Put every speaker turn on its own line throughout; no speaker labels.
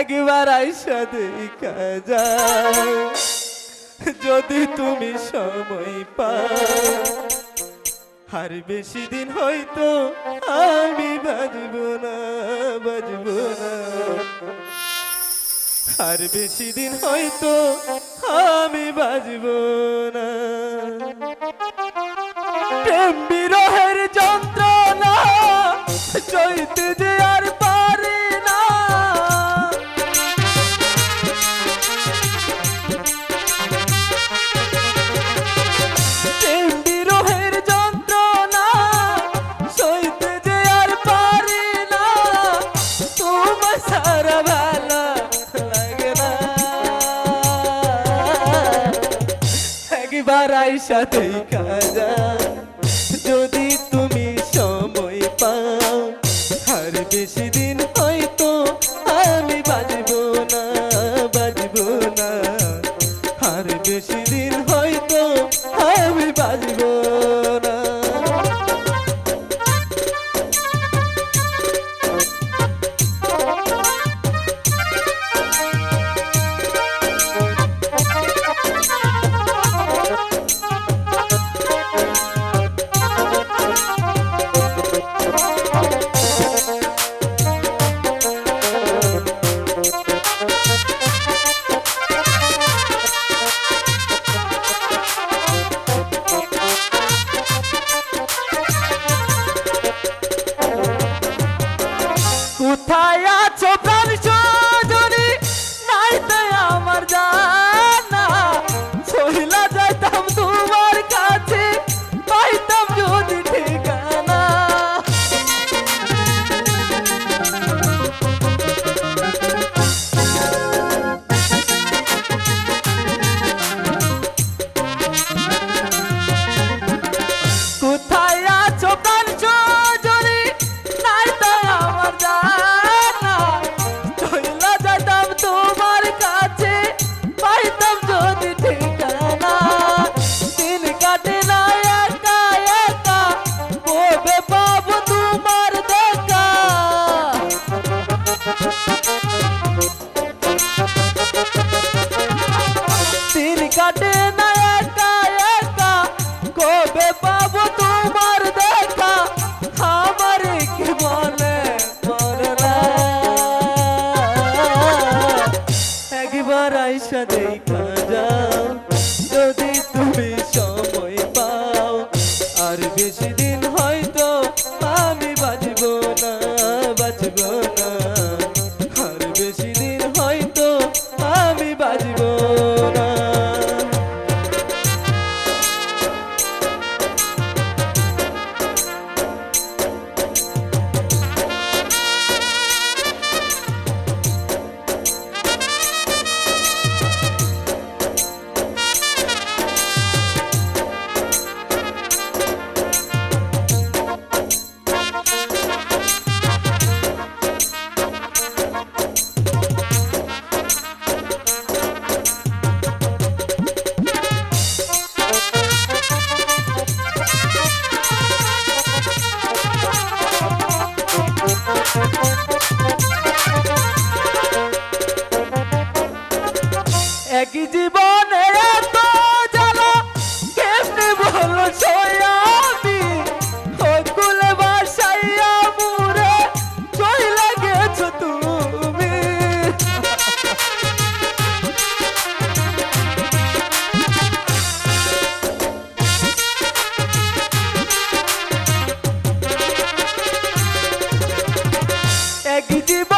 একবার আইসা দেখা যায়। যদি তুমি সময় পাও, আর বেশি দিন হয়তো আমি বাজব না বাজব না। আর বেশি দিন হয়তো আমি বাজব না। প্রেম বিরহের যন্ত্রণা, চৈতে যে আর আর আইসা থেকে যা যদি তুমি সময় পাও আর বেশি দিন একই জীবনে এত জ্বালা। কেমনি বলো আমি হকুলে বাসাইয়া মুরে চইলা গেছো তুমি। একই জীবন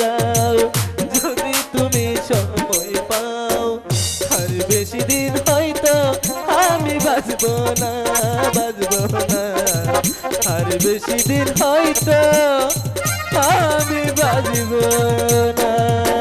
যাও। যদি তুমি সময় পাও, আর বেশি দিন হয়তো আমি বাজবো না বাজবো না। আর বেশি দিন হয়তো আমি বাজবো না।